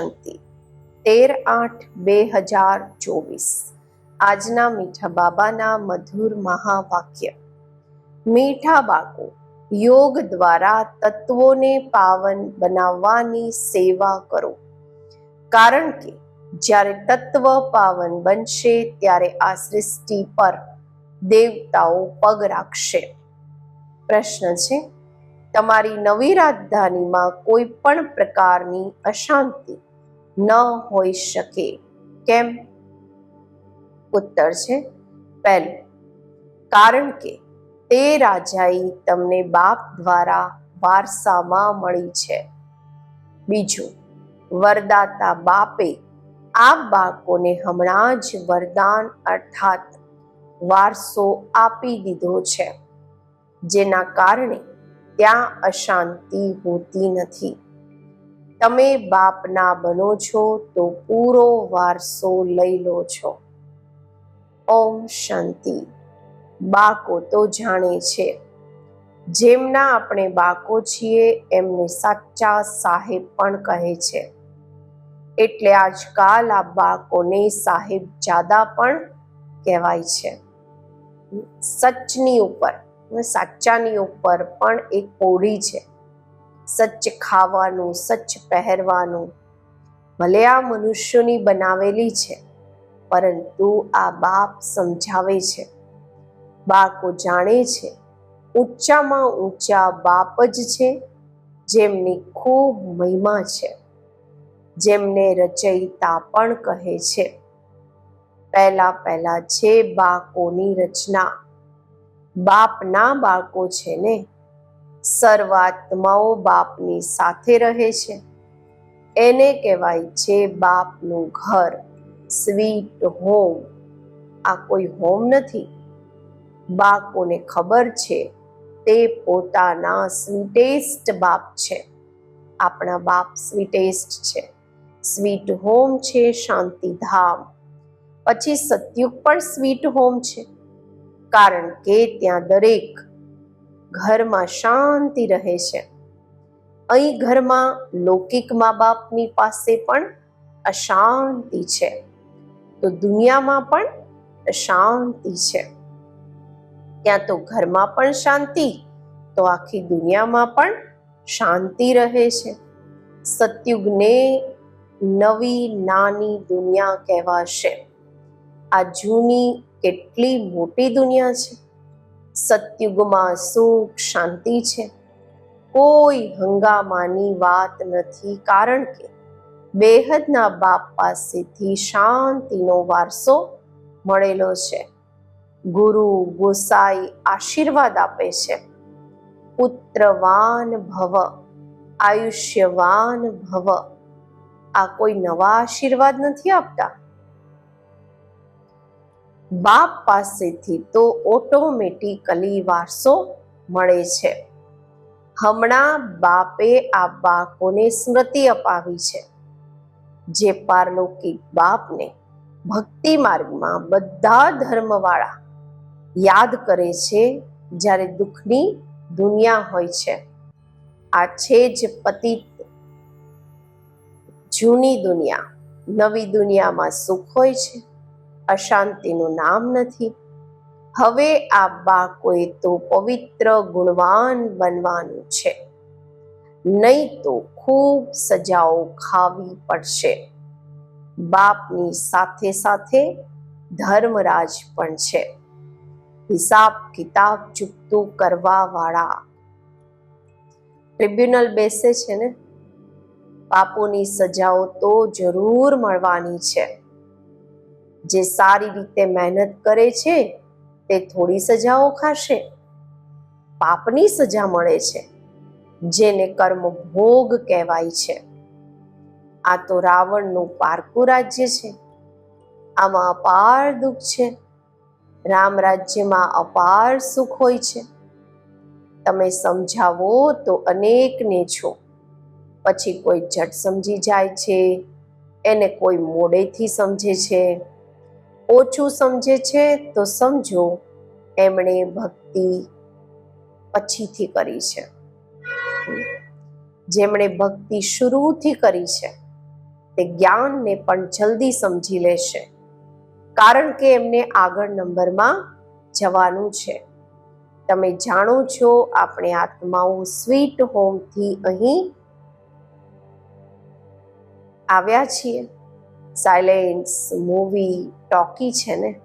શાંતિ. તેર આઠ બે હજાર ચોવીસ. આજના મીઠા બાબાના મધુર મહાવાક્ય. મીઠા બાળકો, યોગ દ્વારા તત્વોને પાવન બનાવવાની સેવા કરો. કારણ કે જ્યારે તત્વ પાવન બનશે ત્યારે આ સૃષ્ટિ પર દેવતાઓ પગ રાખશે. પ્રશ્ન છે, તમારી નવી રાજધાનીમાં કોઈ પણ પ્રકારની અશાંતિ ન હોઈ શકે. કેમ? ઉત્તર છે. પહેલું, કારણ કે તે રાજાઈ તમને બાપ દ્વારા વારસામાં મળી છે. બીજું, વરદાતા બાપે આ બાળકોને હમણાં જ વરદાન અર્થાત વારસો આપી દીધો છે, જેના કારણે ત્યાં અશાંતિ હોતી નથી. તમે બાપના બનો છો તો પૂરો વારસો લઈ લો છો. ઓમ શાંતિ. બાકો તો જાણે છે. જેમના આપણે બાકો છીએ, એમને સાચા સાહેબ પણ કહે છે. એટલે આજકાલ આ બાળકોને સાહેબ જાદા પણ કહેવાય છે. સચની ઉપર, સાચાની ઉપર પણ એક ઓળી છે. સચ ખાવાનું સચ્ચ પહેરવાનું. ભલે આ મનુષ્યોની બનાવેલી છે, પરંતુ આ બાપ સમજાવે છે. બાળકો જાણે છે, ઊંચામાં ઊંચા બાપ જ છે, જેમની ખૂબ મહિમા છે. જેમને રચયિતા પણ કહે છે. પહેલા પહેલા છે બાળકોની રચના. બાપના બાળકો છે ને? સર્વાત્માઓ બાપની સાથે રહે છે. એને કહેવાય છે બાપનું ઘર, સ્વીટ હોમ. આ કોઈ હોમ નથી. બાળકોને ખબર છે તે પોતાના સ્વીટેસ્ટ બાપ છે. આપણા બાપ સ્વીટેસ્ટ છે. સ્વીટ હોમ છે શાંતિધામ. પછી સતયુગ પણ સ્વીટ હોમ છે. કારણ કે ત્યાં દરેક ઘરમાં શાંતિ રહે છે. અહીં ઘરમાં લૌકિક મા બાપની પાસે પણ અશાંતિ છે. તો દુનિયામાં પણ અશાંતિ છે. ત્યાં તો ઘરમાં પણ શાંતિ, તો આખી દુનિયામાં પણ શાંતિ રહે છે. સતયુગને નવી નાની દુનિયા કહેવાશે. આ જૂની કેટલી મોટી દુનિયા છે. સતયુગમાં સુખ, શાંતિ છે. કોઈ હંગામાની વાત નથી, કારણ કે બેહદના બાપ પાસેથી શાંતિનો વારસો મળેલો છે. ગુરુ ગોસાઈ આશીર્વાદ આપે છે. પુત્રવાન ભવ, આયુષ્યવાન ભવ. આ કોઈ નવા આશીર્વાદ નથી આપતા? બાપ પાસેથી તો ઓટોમેટિકલી વારસો મળે છે. હમણાં બાપે આ બાળકોને સ્મૃતિ અપાવી છે. જે પારલૌકિક બાપને ભક્તિ માર્ગમાં બધા ધર્મવાળા યાદ કરે છે જ્યારે દુઃખની દુનિયા હોય છે. આ છે જ પતિત જૂની દુનિયા. નવી દુનિયામાં સુખ હોય છે. અશાંતિનું નામ નથી. હવે આ બાળકોએ તો પવિત્ર, ગુણવાન બનવાનું છે. નહીં તો ખૂબ સજાઓ ખાવી પડશે. બાપની સાથે સાથે ધર્મરાજ પણ છે. હિસાબ કિતાબ ચૂકતું કરવા વાળા ટ્રિબ્યુનલ બેસે છે ને? પાપોની સજાઓ તો જરૂર મળવાની છે. જે સારી રીતે મહેનત કરે છે, તે થોડી સજાઓ ખાશે. પાપની સજા મળે છે, જેને કર્મ ભોગ કહેવાય છે. આ તો રાવણનું પારકું રાજ્ય છે. આમાં અપાર દુઃખ છે. રામ રાજ્યમાં અપાર સુખ હોય છે. તમે સમજાવો તો અનેકને છો. પછી કોઈ ઝટ સમજી જાય છે, એને કોઈ મોડેથી સમજે છે. ઓછું સમજે છે તો સમજો એમણે ભક્તિ પછીથી કરી છે. જેમણે ભક્તિ શરૂથી કરી છે, તે જ્ઞાનને પણ જલ્દી સમજી લેશે. કારણ કે એમને આગળ નંબરમાં જવાનું છે. તમે જાણો છો આપણે આત્માઓ સ્વીટ હોમથી અહીં આવ્યા છીએ. સાયલેન્સ મૂવી ટોકી છે ને?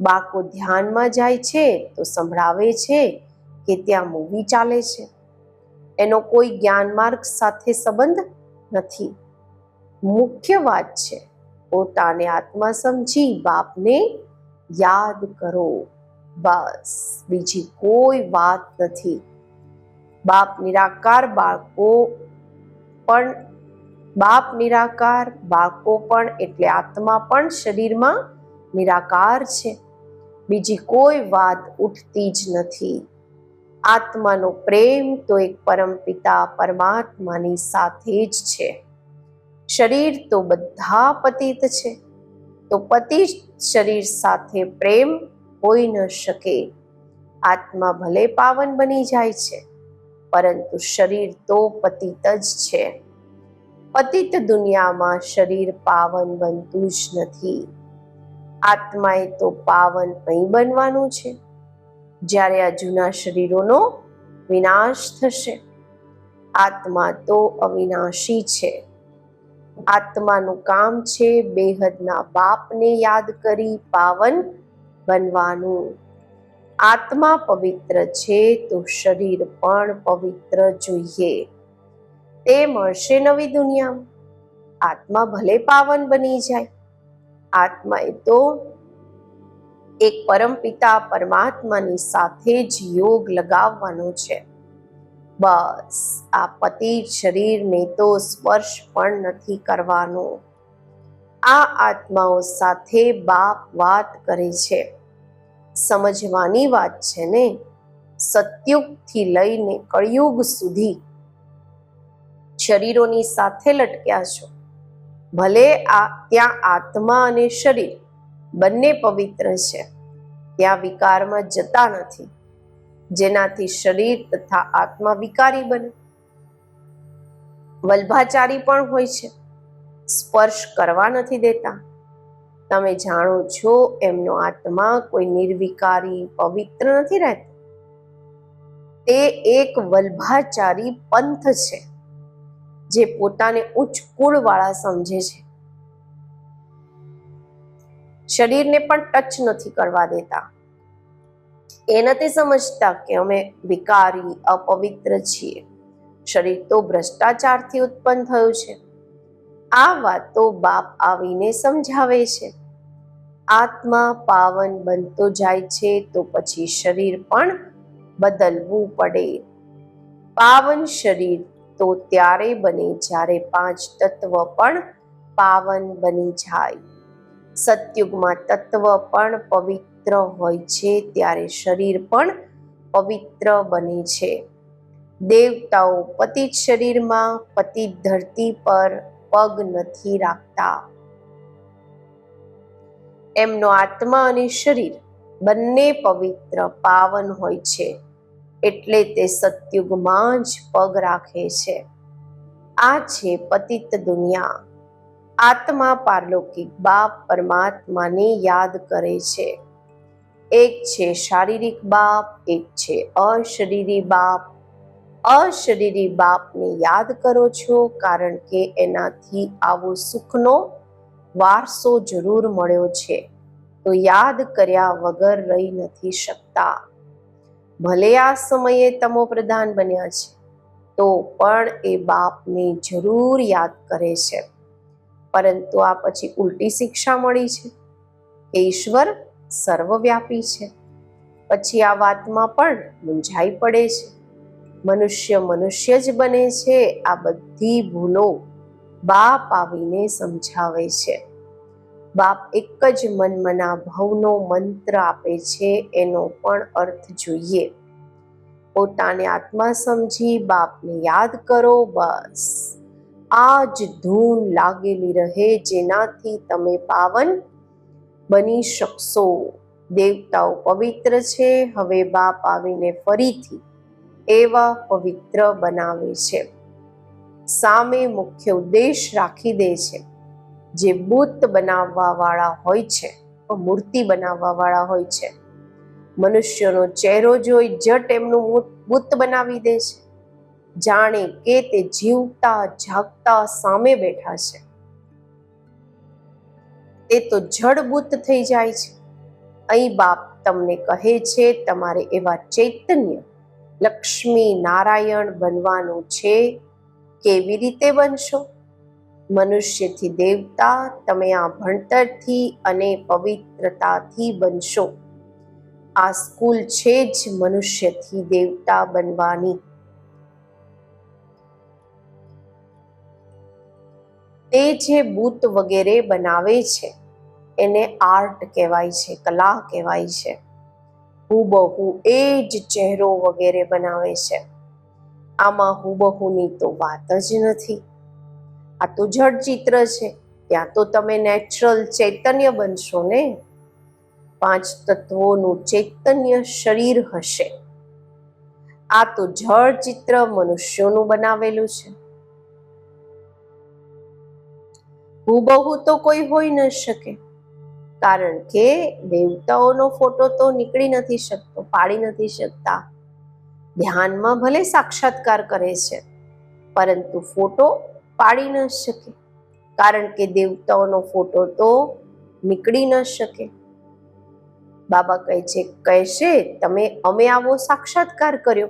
બાળકો ધ્યાનમાં જાય છે તો સંભળાવે છે કે ત્યાં મૂવી ચાલે છે. એનો કોઈ જ્ઞાન માર્ગ સાથે સંબંધ નથી. મુખ્ય વાત છે, પોતાને આત્મા સમજી બાપને યાદ કરો. બસ, બીજી કોઈ વાત નથી. બાપ નિરાકાર બાળકો પણ બાપ નિરાકાર, બાળકો પણ એટલે આત્મા પણ શરીરમાં નિરાકાર છે. બીજી કોઈ વાત ઉઠતી જ નથી. આત્માનો પ્રેમ તો એક પરમપિતા પરમાત્માની સાથે જ છે. શરીર તો બધા પતિત છે. તો પતિ શરીર સાથે પ્રેમ હોઈ ન શકે. આત્મા ભલે પાવન બની જાય છે, પરંતુ શરીર તો પતિત જ છે. પતિત દુનિયામાં શરીર પાવન બનતું જ નથી. આત્માએ તો પાવન અહીં બનવાનું છે. જ્યારે આ જૂના શરીરોનો વિનાશ થશે, આત્મા તો અવિનાશી છે. આત્માનું કામ છે બેહદના બાપને યાદ કરી પાવન બનવાનું. આત્મા પવિત્ર છે તો શરીર પણ પવિત્ર જોઈએ. તે મળશે નવી દુનિયામાં. આત્મા ભલે પાવન બની જાય. આત્મા એ તો એક પરમપિતા પરમાત્માની સાથે જ યોગ લગાવવાનો છે. બસ, આ પતિ શરીરને તો સ્પર્શ પણ નથી કરવાનો. આ આત્માઓ સાથે બાપ વાત કરે છે. સમજવાની વાત છે ને? સતયુગથી લઈને કળિયુગ સુધી શરીરોની સાથે લટક્યા છો. ભલે આ ત્યાં આત્મા અને શરીર બંને પવિત્ર છે, ત્યાં વિકારમાં જતા નથી. જેનાથી શરીર તથા આત્મા વિકારી બને. વલ્ભાચારી પણ હોય છે, સ્પર્શ કરવા નથી દેતા. તમે જાણો છો એમનો આત્મા કોઈ નિર્વિકારી પવિત્ર નથી રહેતો. તે એક વલ્ભાચારી પંથ છે. જે પોતાને ઉચ્ચ કુળવાળા સમજે છે. શરીરને પણ ટચ નથી કરવા દેતા. એ નથી સમજતા કે અમે વિકારી અપવિત્ર છીએ. શરીર તો ભ્રષ્ટાચારથી ઉત્પન્ન થયું છે. આ વાતો બાપ આવીને સમજાવે છે. આત્મા પાવન બનતો જાય છે તો પછી શરીર પણ બદલવું પડે. પાવન શરીર તો ત્યારે બને જ્યારે પાંચ તત્વ પણ પાવન બની જાય. સતયુગમાં તત્વ પણ પવિત્ર હોય છે, ત્યારે શરીર પણ પવિત્ર બને છે. દેવતાઓ પતિત શરીરમાં પતિત ધરતી પર પગ નથી રાખતા. એમનો આત્મા અને શરીર બંને પવિત્ર પાવન હોય છે. એટલે તે સતયુગમાં જ પગ રાખે છે. આ છે પતિત દુનિયા. આત્મા પારલૌકિક બાપ પરમાત્માને યાદ કરે છે. એક છે શારીરિક બાપ, એક છે અશરીરી બાપ. અશરીરી બાપને યાદ કરો છો કારણ કે એનાથી આવો સુખનો વારસો જરૂર મળ્યો છે. તો યાદ કર્યા વગર રહી નથી શકતા. ભલે આ સમયે તમો પ્રધાન બન્યા છે, તો પણ એ બાપને જરૂર યાદ કરે છે. પરંતુ આ પછી ઉલટી શિક્ષા મળી છે. કે ઈશ્વર સર્વવ્યાપી છે. પછી આ વાતમાં પણ મૂંઝાઈ પડે છે. મનુષ્ય મનુષ્ય જ બને છે, આ બધી ભૂલો બાપ આવીને સમજાવે છે. બાપ એક જ મનમના ભવનો મંત્ર આપે છે, એનો પણ અર્થ જોઈએ. પોતાને આત્મા સમજી બાપને યાદ કરો, બસ. આ જ ધૂન લાગેલી રહે, જેનાથી તમે પાવન બની શકશો. દેવતાઓ પવિત્ર છે, હવે બાપ આવીને ફરીથી એવા પવિત્ર બનાવે છે. સામે મુખ્ય ઉદ્દેશ રાખી દે છે. જે બુત બનાવવા વાળા હોય છે મૂર્તિ બનાવવા વાળા હોય છે. મનુષ્યનો ચહેરો જોઈ જટ એમનું બુત બનાવી દે છે. જાણે કે તે જીવતા જાગતા સામે બેઠા છે. તે તો જડબુત થઈ જાય છે. અહીં બાપ તમને કહે છે, તમારે એવા ચૈતન્ય, લક્ષ્મી નારાયણ બનવાનું છે કેવી રીતે બનશો? મનુષ્યથી દેવતા, તમે આ ભણતરથી અને પવિત્રતાથી બનશો. આ સ્કૂલ છે જ મનુષ્યથી દેવતા બનવાની. તે જે બૂત વગેરે બનાવે છે, એને આર્ટ કહેવાય છે, કલા કહેવાય છે. હુબહુ એ જ ચહેરો વગેરે બનાવે છે. આમાં હુબહુની તો વાત જ નથી. આ તો જડ ચિત્ર છે. ત્યાં તો તમે નેચરલ ચૈતન્ય બનશો ને? પાંચ તત્વોનું ચૈતન્ય શરીર હશે. આ તો જળ ચિત્ર મનુષ્યોનું બનાવેલું છે. હુબહુ તો કોઈ હોઈ ન શકે, કારણ કે દેવતાઓનો ફોટો તો નીકળી નથી શકતો, પાડી નથી શકતા. ધ્યાનમાં ભલે સાક્ષાત્કાર કરે છે, પરંતુ ફોટો પાડી ન શકે. કારણ કે દેવતાઓનો ફોટો તો નીકળી ન શકે. બાબા કહે છે, કહેશે, તમે અમે આવો સાક્ષાત્કાર કર્યો.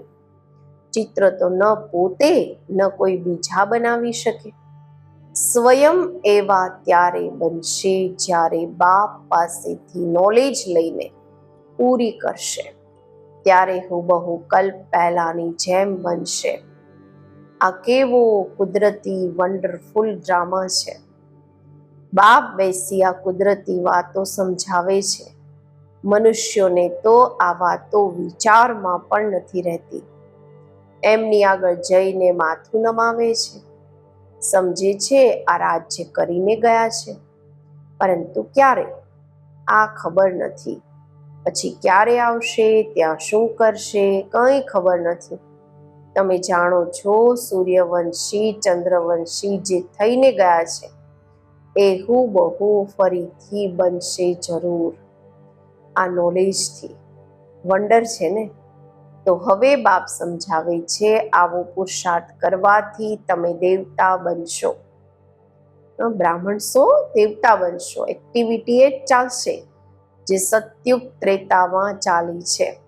ચિત્ર તો ન પોતે, ન કોઈ બીજા બનાવી શકે. સ્વયં એવા ત્યારે બનશે જ્યારે બાપ પાસેથી નોલેજ લઈને પૂરી કરશે. ત્યારે હુબહુ કલ્પ પહેલાની જેમ બનશે. આ કેવો કુદરતી વન્ડરફુલ ડ્રામા છે. બાપ બેસી આ કુદરતી વાતો સમજાવે છે. મનુષ્યોને તો આ વાતો વિચારમાં પણ નથી રહેતી. એમની આગળ જઈને માથું નમાવે છે. સમજે છે આ રાજ્ય કરીને ગયા છે. પરંતુ ક્યારે? આ ખબર નથી. પછી ક્યારે આવશે? ત્યાં શું કરશે? કંઈ ખબર નથી. તમે જાણો છો, સૂર્યવંશી, ચંદ્રવંશી જે થઈને ગયા છે, એ બહુ ફરીથી બનશે જરૂર. આ નોલેજથી વંડર છે ને? તો હવે બાપ સમજાવે છે, આવો પુરુષાર્થ કરવાથી તમે દેવતા બનશો. બ્રાહ્મણ સો, દેવતા બનશો. એક્ટિવિટી એ ચાલશે, જે સત્યુગ ત્રેતામાં ચાલી છે.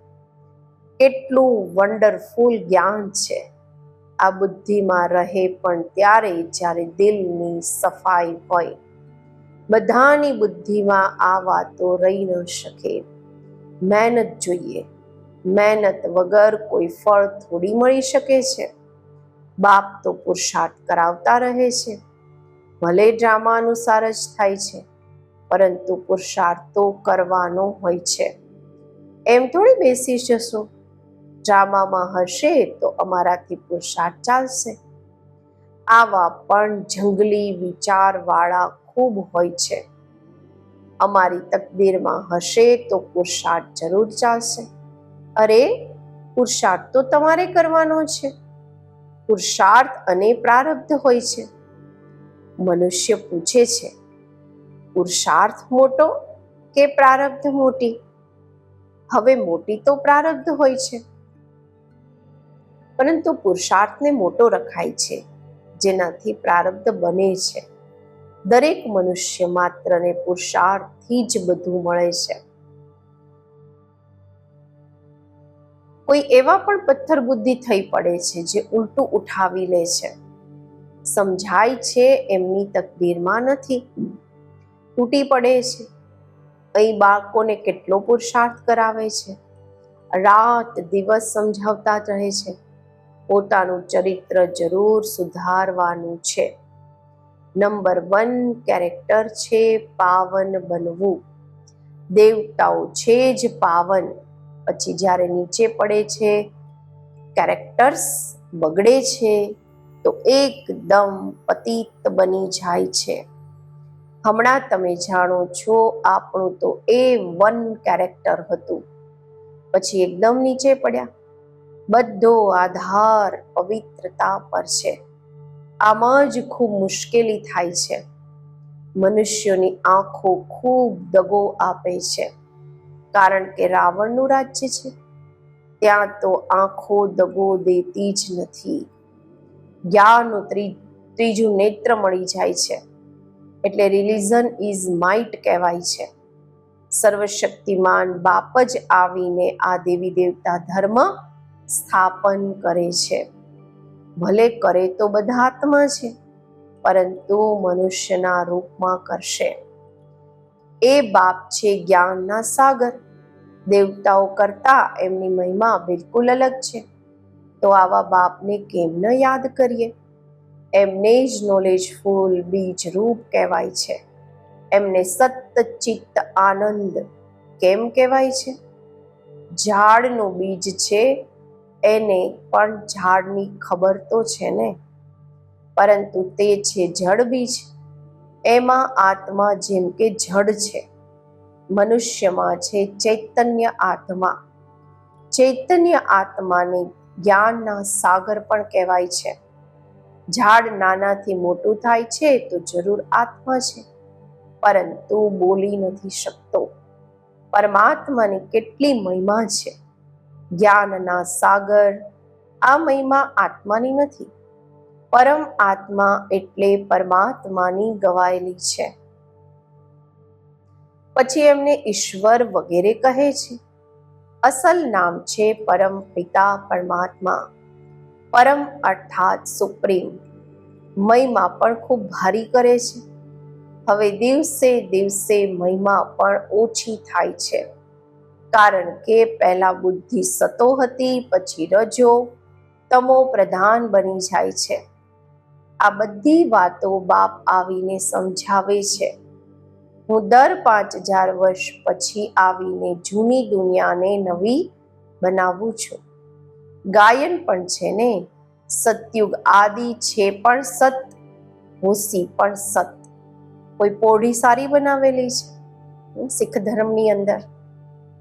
કેટલું વન્ડરફુલ જ્ઞાન છે. આ બુદ્ધિમાં રહે પણ ત્યારે જ્યારે દિલની સફાઈ હોય. બધાની બુદ્ધિમાં આ વાતો રહી ન શકે. મહેનત જોઈએ. મહેનત વગર કોઈ ફળ થોડી મળી શકે છે. બાપ તો પુરુષાર્થ કરાવતા રહે છે. ભલે ડ્રામા અનુસાર જ થાય છે, પરંતુ પુરુષાર્થ તો કરવાનો હોય છે. એમ થોડી બેસી જશો? ડ્રામામાં હશે તો અમારાથી પુરુષાર્થ ચાલશે. આવા પણ જંગલી વિચારવાળા ખૂબ હોય છે. અમારી તકદીરમાં હશે તો પુરુષાર્થ જરૂર ચાલશે. અરે પુરુષાર્થ તો તમારે કરવાનો છે. પુરુષાર્થ અને પ્રારબ્ધ હોય છે. મનુષ્ય પૂછે છે પુરુષાર્થ મોટો કે પ્રારબ્ધ મોટી? હવે મોટી તો પ્રારબ્ધ હોય છે. પરંતુ પુરુષાર્થને મોટો રખાય છે, જેનાથી પ્રારબ્ધ બને છે. દરેક મનુષ્ય માત્રને પુરુષાર્થથી જ બધું મળે છે. કોઈ એવા પણ પથ્થર બુદ્ધિ થઈ પડે છે, જે ઉલટું ઉઠાવી લે છે. સમજાય છે એમની તકદીરમાં નથી. તૂટી પડે છે. અહીં બાળકોને કેટલો પુરુષાર્થ કરાવે છે. રાત દિવસ સમજાવતા રહે છે. પોતાનું ચરિત્ર જરૂર સુધારવાનું છે. નંબર વન કેરેક્ટર છે પાવન બનવું. દેવતાઓ છે જ પાવન. પછી જ્યારે નીચે પડે છે, કેરેક્ટર્સ બગડે છે, તો એકદમ પતિત બની જાય છે. હમણાં તમે જાણો છો આપણું તો એ વન કેરેક્ટર હતું. પછી એકદમ નીચે પડ્યા. બધો આધાર પવિત્રતા પર છે. આમાં જ ખૂબ મુશ્કેલી થાય છે. મનુષ્યોની આંખો ખૂબ દગો આપે છે. કારણ કે રાવણનું રાજ્ય છે. ત્યાં તો આંખો દગો દેતી જ નથી. જ્ઞાનનું ત્રીજું નેત્ર મળી જાય છે. એટલે રિલિઝન ઇઝ માઇટ કહેવાય છે. સર્વશક્તિમાન બાપ જ આવીને આ દેવી દેવતા ધર્મ સ્થાપન કરે છે. ભલે કરે તો બધા આત્મા છે, પરંતુ મનુષ્યના રૂપમાં કરશે. એ બાપ છે જ્ઞાનના સાગર. દેવતાઓ કરતા એમની મહિમા બિલકુલ અલગ છે. તો આવા બાપને કેમ ન યાદ કરીએ? એમને જ નોલેજફુલ બીજ રૂપ કહેવાય છે. એમને સતચિત્ત આનંદ કેમ કહેવાય છે? ઝાડનું બીજ છે એને પણ ઝાડની ખબર તો છે ને? પરંતુ તે છે જળ બીજ. એમાં આત્મા જેમ કે જડ છે. મનુષ્યમાં છે ચૈતન્ય આત્મા. ચૈતન્ય આત્માને જ્ઞાનના સાગર પણ કહેવાય છે. ઝાડ નાનાથી મોટું થાય છે તો જરૂર આત્મા છે. પરંતુ બોલી નથી શકતો. પરમાત્માની કેટલી મહિમા છે. જ્ઞાનના સાગર. આ મહિમા આત્માની નથી, પરમ આત્મા એટલે પરમાત્માની ગવાયેલી છે. પછી એમને ઈશ્વર વગેરે કહે છે, અસલ નામ છે પરમ પિતા પરમાત્મા. પરમ અર્થાત સુપ્રીમ, મહિમા પણ ખૂબ ભારી કરે છે. હવે દિવસે દિવસે મહિમા પણ ઓછી થાય છે. કારણ કે પહેલા બુદ્ધિ સતો હતી, પછી રજો, તમો પ્રધાન બની જાય છે. આ બધી વાતો બાપ આવીને સમજાવે છે. હું દર પાંચ હજાર વર્ષ પછી આવીને જૂની દુનિયાને નવી બનાવું છું. ગાયન પણ છે ને? સતયુગ આદિ છે પણ સત ભૂસી પણ સત. કોઈ પોઢી સારી બનાવેલી છે? શીખ ધર્મની અંદર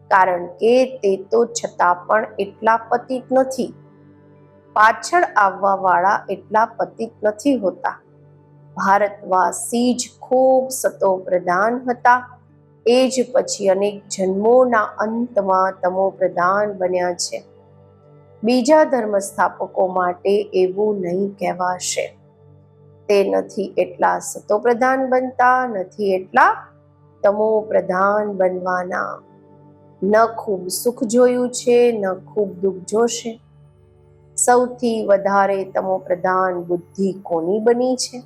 કારણ કે તે તો છતાં પણ એટલા પતિત નથી. પાછળ આવવા વાળા એટલા પતિત નથી હોતા. ભારતવાસી જ ખૂબ સતો પ્રધાન હતા. એ જ પછી અનેક જન્મોના અંતમાં તમો પ્રધાન બન્યા છે. બીજા ધર્મ સ્થાપકો માટે એવું નહીં કહેવાશે. તે નથી એટલા સતો પ્રધાન બનતા, નથી એટલા તમો પ્રધાન બનવાના. ન ખૂબ સુખ જોયું છે, ન ખૂબ દુઃખ જોશે. સૌથી વધારે તમો પ્રધાન બુદ્ધિ કોની બની છે?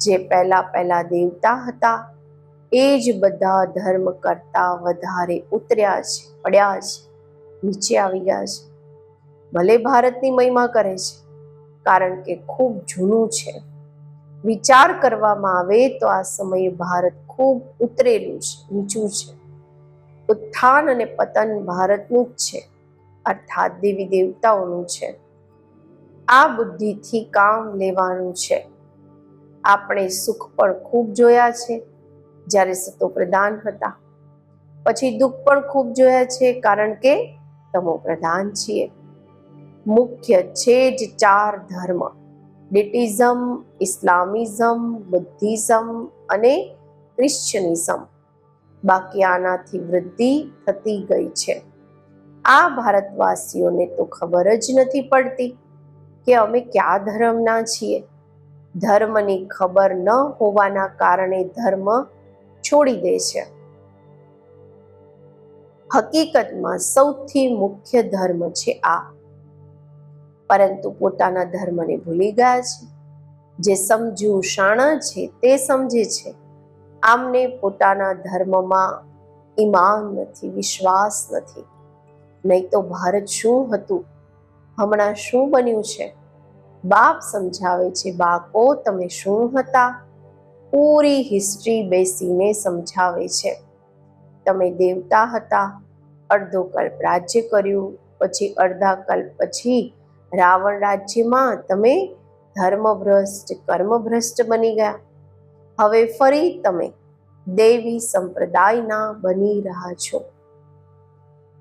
જે પહેલા પહેલા દેવતા હતા, એ જ બધા ધર્મ કરતા વધારે ઉતર્યા છે, પડ્યા છે, નીચે આવી ગયા છે. ભલે ભારતની મહિમા કરે છે, કારણ કે ખૂબ જૂનું છે. વિચાર કરવામાં આવે તો આ સમયે ભારત ખૂબ ઉતરેલું છે, નીચું છે. ઉત્થાન અને પતન ભારતનું જ છે, અર્થાત દેવી દેવતાઓનું છે. આ બુદ્ધિથી કામ લેવાનું છે. આપણે સુખ પણ ખૂબ જોયા છે, જ્યારે સતો પ્રધાન હતા. પછી દુઃખ પણ ખૂબ જોયા છે, કારણ કે તમો પ્રધાન છીએ. મુખ્ય છે જ ચાર ધર્મ, ડિટિઝમ, ઇસ્લામિઝમ, બુદ્ધિઝમ અને ક્રિશ્ચનિઝમ બાકી આનાથી વૃદ્ધિ થતી ગઈ છે. આ ભારતવાસીઓને તો ખબર જ નથી પડતી કે અમે કયા ધર્મના છીએ. ધર્મની ખબર ન હોવાના કારણે ધર્મ છોડી દે છે. હકીકતમાં સૌથી મુખ્ય ધર્મ છે આ. પરંતુ પોતાના ધર્મને ભૂલી ગયા છે. જે સમજુ શાણા છે તે સમજે છે. આમને પોતાના ધર્મમાં ઈમાન નથી, વિશ્વાસ નથી. નહીં તો ભારત શું હતું? હમણાં શું બન્યું છે? બાપ સમજાવે છે બાકો તમે શું હતા? પૂરી હિસ્ટ્રી બેસીને સમજાવે છે. તમે દેવતા હતા, અડધો કલ્પ રાજ્ય કર્યું, પછી અડધા કલ્પ પછી રાવણ રાજ્યમાં તમે ધર્મભ્રષ્ટ, કર્મભ્રષ્ટ બની ગયા. હવે ફરી તમે દેવી સંપ્રદાયના બની રહ્યા છો.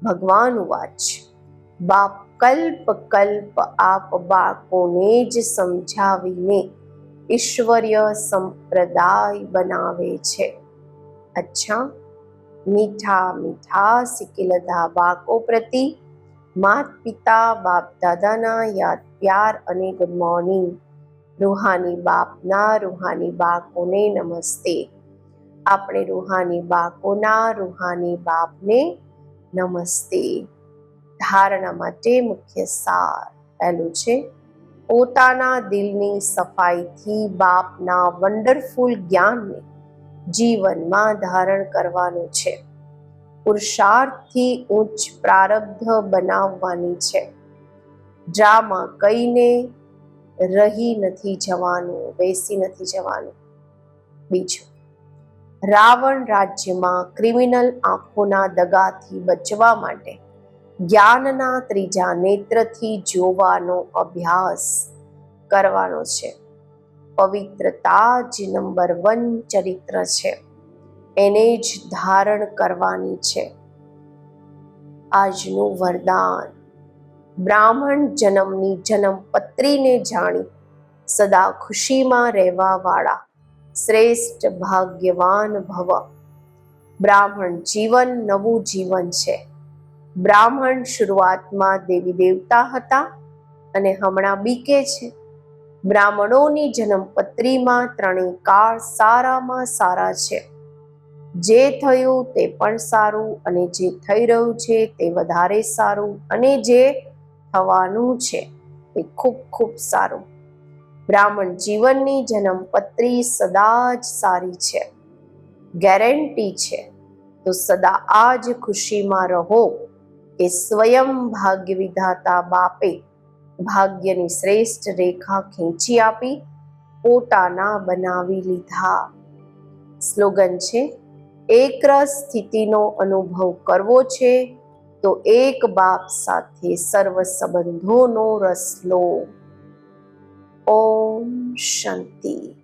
ભગવાન વાચ બાપ કલ્પ કલ્પ આપ બાળકોને જ સમજાવીને ઈશ્વરીય સંપ્રદાય બનાવે છે. અચ્છા, મીઠા મીઠા સિકિલધા બાળકો પ્રતિ માત પિતા બાપ દાદાના યાદ પ્યાર અને ગુડ મોર્નિંગ રૂહાની બાપના રૂહાની બાકોને નમસ્તે. આપણે રૂહાની બાકોના રૂહાની બાપને નમસ્તે. ધારણા માટે મુખ્ય સાર પહેલું છે, પોતાના દિલની સફાઈથી બાપના વન્ડરફુલ જ્ઞાનને જીવનમાં ધારણ કરવાનું છે. પુરુષાર્થથી ઉચ્ચ પ્રારબ્ધ બનાવવાની છે. ડ્રામા કહીને રહી નથી જવાનું, બેસી નથી જવાનું. બીજું, રાવણ રાજ્યમાં ક્રિમિનલ આંખોના દગાથી બચવા માટે જ્ઞાનના ત્રીજા નેત્રથી જોવાનો અભ્યાસ કરવાનો છે. પવિત્રતા જ નંબર વન ચરિત્ર છે. એને જ ધારણ કરવાની છે. આજનું વરદાન. બ્રાહ્મણ જન્મની જન્મપત્રીને જાણી સદા ખુશીમાં રહેવા વાળા શ્રેષ્ઠ ભાગ્યવાન ભવ. બ્રાહ્મણ જીવન નવું જીવન છે. બ્રાહ્મણ શરૂઆતમાં દેવી દેવતા હતા અને હમણાં બીકે છે. બ્રાહ્મણોની જન્મપત્રીમાં ત્રણેય કાળ સારામાં સારા છે. જે થયું તે પણ સારું અને જે થઈ રહ્યું છે તે વધારે સારું અને જે થવાનું છે. એ ખૂબ ખૂબ સારું. બ્રાહ્મણ જીવનની જન્મપત્રી સદા જ સારી છે. ગેરંટી છે. તો સદા આ જ ખુશીમાં રહો કે સ્વયં ભાગ્ય વિધાતા બાપે ભાગ્યની શ્રેષ્ઠ રેખા ખેંચી આપી પોતાના બનાવી લીધા. સ્લોગન છે એકરસ સ્થિતિનો અનુભવ કરવો છે તો એક બાપ સાથે સર્વ સંબંધોનો રસ લો. ઓમ શાંતિ.